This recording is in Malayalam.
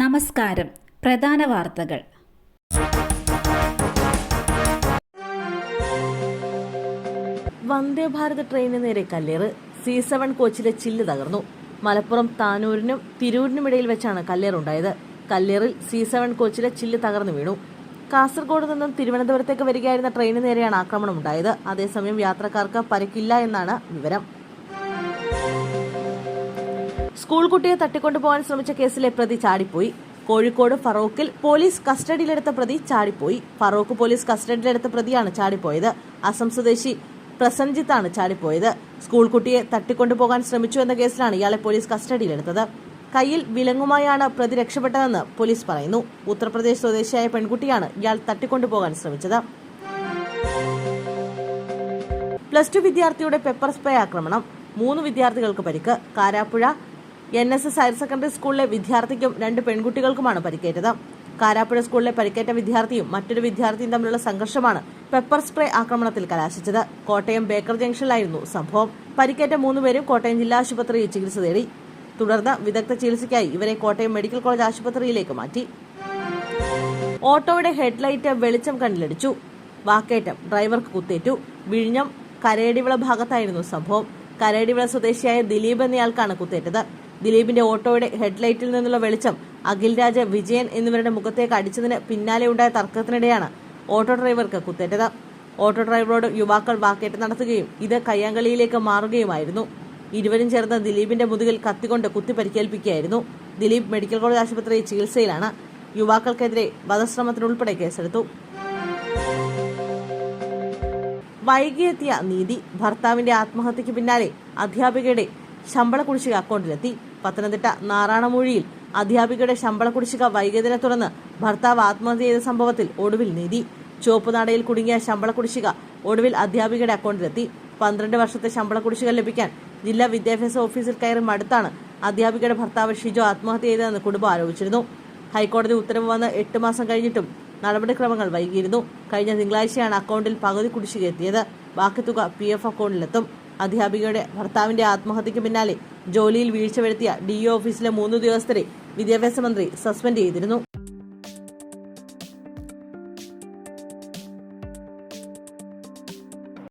നമസ്കാരം. പ്രധാന വാർത്തകൾ. വന്ദേ ഭാരത് ട്രെയിനിന് നേരെ കല്ലേറ്. സി സെവൻ കോച്ചിലെ ചില്ല് തകർന്നു. മലപ്പുറം താനൂരിനും തിരൂരിനുമിടയിൽ വെച്ചാണ് കല്ലേറുണ്ടായത്. കല്ലേറിൽ സി സെവൻ കോച്ചിലെ ചില്ല് തകർന്നു വീണു. കാസർഗോഡ് നിന്നും തിരുവനന്തപുരത്തേക്ക് വരികയായിരുന്ന ട്രെയിനിന് നേരെയാണ് ആക്രമണം ഉണ്ടായത് അതേസമയം യാത്രക്കാർക്ക് പരിക്കില്ല എന്നാണ് വിവരം. സ്കൂൾ കുട്ടിയെ തട്ടിക്കൊണ്ടുപോകാൻ ശ്രമിച്ച കേസിലെ പ്രതി ചാടിപ്പോയി. കോഴിക്കോട് ഫറോക്കിൽ പോലീസ് കസ്റ്റഡിയിലെടുത്ത പ്രതി ചാടിപ്പോയി. ഫറോക്ക് പോലീസ് കസ്റ്റഡിയിലെടുത്ത പ്രതിയാണ് ചാടിപ്പോയത്. അസം സ്വദേശി പ്രസൻജിത്താണ് ചാടിപ്പോയത്. സ്കൂൾ കുട്ടിയെ തട്ടിക്കൊണ്ടുപോകാൻ ശ്രമിച്ചു എന്ന കേസിലാണ് ഇയാളെ പോലീസ് കസ്റ്റഡിയിലെടുത്തത്. കയ്യിൽ വിലങ്ങുമായാണ് പ്രതി രക്ഷപ്പെട്ടതെന്ന് പോലീസ് പറയുന്നു. ഉത്തർപ്രദേശ് സ്വദേശിയായ പെൺകുട്ടിയാണ് ഇയാൾ തട്ടിക്കൊണ്ടുപോകാൻ ശ്രമിച്ചത്. പ്ലസ് ടു വിദ്യാർത്ഥിയുടെ പെപ്പർ സ്പ്രേ ആക്രമണം. മൂന്ന് വിദ്യാർത്ഥികൾക്ക് പരിക്ക്. Karappuzha N S S higher secondary സ്കൂളിലെ വിദ്യാർത്ഥിക്കും രണ്ട് പെൺകുട്ടികൾക്കുമാണ് പരിക്കേറ്റത്. കാരാപ്പുഴ സ്കൂളിലെ പരിക്കേറ്റ വിദ്യാർത്ഥിയും മറ്റൊരു വിദ്യാർത്ഥിയും തമ്മിലുള്ള സംഘർഷമാണ് പെപ്പർ സ്പ്രേ ആക്രമണത്തിൽ കലാശിച്ചത്. കോട്ടയം ബേക്കർ ജംഗ്ഷനിലായിരുന്നു സംഭവം. പരിക്കേറ്റ മൂന്നുപേരും കോട്ടയം ജില്ലാ ആശുപത്രിയിൽ ചികിത്സ തേടി. തുടർന്ന് വിദഗ്ധ ചികിത്സയ്ക്കായി ഇവരെ കോട്ടയം മെഡിക്കൽ കോളേജ് ആശുപത്രിയിലേക്ക് മാറ്റി. ഓട്ടോയുടെ ഹെഡ്ലൈറ്റ് വെളിച്ചം കണ്ണിലടിച്ചു. വാക്കേറ്റം ഡ്രൈവർക്ക് കുത്തേറ്റു. വിഴിഞ്ഞം കരയടിവിള ഭാഗത്തായിരുന്നു സംഭവം. കരയടിവിള സ്വദേശിയായ ദിലീപ് എന്നയാൾക്കാണ് കുത്തേറ്റത്. ദിലീപിന്റെ ഓട്ടോയുടെ ഹെഡ്ലൈറ്റിൽ നിന്നുള്ള വെളിച്ചം അഖിൽ രാജ വിജയൻ എന്നിവരുടെ മുഖത്തേക്ക് അടിച്ചതിന് പിന്നാലെയുണ്ടായ തർക്കത്തിനിടെയാണ് ഓട്ടോ ഡ്രൈവർക്ക് കുത്തേറ്റത്. ഓട്ടോ ഡ്രൈവറോട് യുവാക്കൾ വാക്കേറ്റം നടത്തുകയും ഇത് കയ്യാങ്കളിയിലേക്ക് മാറുകയുമായിരുന്നു. ഇരുവരും ചേർന്ന് ദിലീപിന്റെ മുതുകിൽ കത്തിക്കൊണ്ട് കുത്തി പരിക്കേൽപ്പിക്കുകയായിരുന്നു ദിലീപ് മെഡിക്കൽ കോളേജ് ആശുപത്രിയിൽ ചികിത്സയിലാണ്. യുവാക്കൾക്കെതിരെ വധശ്രമത്തിനുൾപ്പെടെ കേസെടുത്തു. വൈകിയെത്തിയ നീതി ഭർത്താവിന്റെ ആത്മഹത്യക്ക് പിന്നാലെ അധ്യാപികയുടെ ശമ്പള കുടിശ്ശിക അക്കൗണ്ടിലെത്തി. പത്തനംതിട്ട നാറാണമൂഴിയിൽ അധ്യാപികയുടെ ശമ്പള കുടിശ്ശിക വൈകിയതിനെ തുടർന്ന് ഭർത്താവ് ആത്മഹത്യ ചെയ്ത സംഭവത്തിൽ ഒടുവിൽ നീതി. ചുവപ്പുനാടയിൽ കുടുങ്ങിയ ശമ്പള കുടിശ്ശിക ഒടുവിൽ അധ്യാപികയുടെ അക്കൗണ്ടിലെത്തി. പന്ത്രണ്ട് വർഷത്തെ ശമ്പള കുടിശ്ശിക ലഭിക്കാൻ ജില്ലാ വിദ്യാഭ്യാസ ഓഫീസിൽ കയറി മടുത്താണ് അധ്യാപികയുടെ ഭർത്താവ് ഷിജോ ആത്മഹത്യ ചെയ്തതെന്ന് കുടുംബം ആരോപിച്ചിരുന്നു. ഹൈക്കോടതി ഉത്തരവ് വന്ന് എട്ട് മാസം കഴിഞ്ഞിട്ടും നടപടിക്രമങ്ങൾ വൈകിയിരുന്നു. കഴിഞ്ഞ തിങ്കളാഴ്ചയാണ് അക്കൗണ്ടിൽ പകുതി കുടിശ്ശിക എത്തിയത്. ബാക്കി തുക പി എഫ് അക്കൗണ്ടിലെത്തും. അധ്യാപികയുടെ ഭർത്താവിന്റെ ആത്മഹത്യക്ക് പിന്നാലെ ജോലിയിൽ വീഴ്ച വരുത്തിയ ഡി ഓഫീസിലെ മൂന്ന് ഉദ്യോഗസ്ഥരെ വിദ്യാഭ്യാസ മന്ത്രി സസ്പെൻഡ് ചെയ്തിരുന്നു.